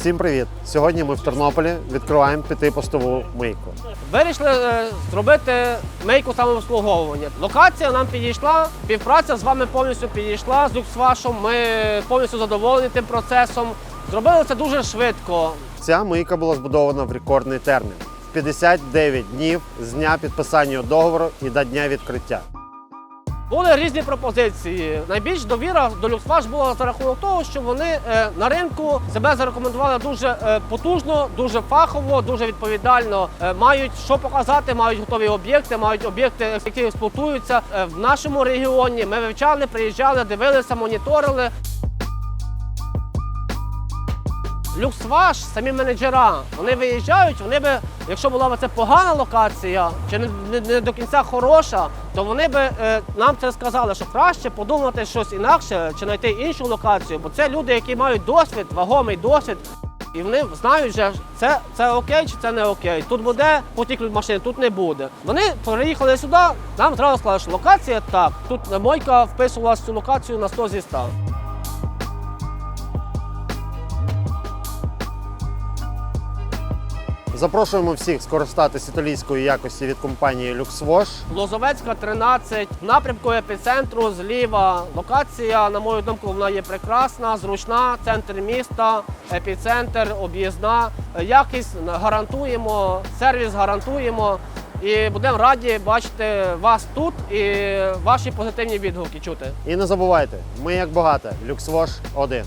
Всім привіт! Сьогодні ми в Тернополі відкриваємо п'ятипостову мийку. Вирішили е, зробити мейку самообслуговування. Локація нам підійшла, співпраця з вами повністю підійшла з Люксвашом. Ми повністю задоволені тим процесом. Зробили це дуже швидко. Ця мийка була збудована в рекордний термін в 59 днів з дня підписання договору і до дня відкриття. Були різні пропозиції. Найбільш довіра до Люксваш була за рахунок того, що вони е, на ринку себе зарекомендували дуже е, потужно, дуже фахово, дуже відповідально. Е, Мають що показати, мають готові об'єкти, мають об'єкти, які експлуатуються в нашому регіоні. Ми вивчали, приїжджали, дивилися, моніторили. Люксваш, самі менеджера, вони виїжджають, вони би, якщо була б це погана локація, чи не до кінця хороша, то вони би е, нам це сказали, що краще подумати щось інакше чи знайти іншу локацію, бо це люди, які мають досвід, вагомий досвід. І вони знають, що це, це окей чи це не окей. Тут буде потік машин, тут не буде. Вони приїхали сюди, нам зразу сказали, що локація так. Тут мойка вписувалася цю локацію на 100 зі 100. Запрошуємо всіх скористатися італійської якості від компанії LuxWash. Лозовецька 13, в напрямку епіцентру зліва. Локація, на мою думку, вона є прекрасна, зручна, центр міста, епіцентр, об'їзна. Якість гарантуємо, сервіс гарантуємо. І будемо раді бачити вас тут і ваші позитивні відгуки чути. І не забувайте, ми як багато, LuxWash 1.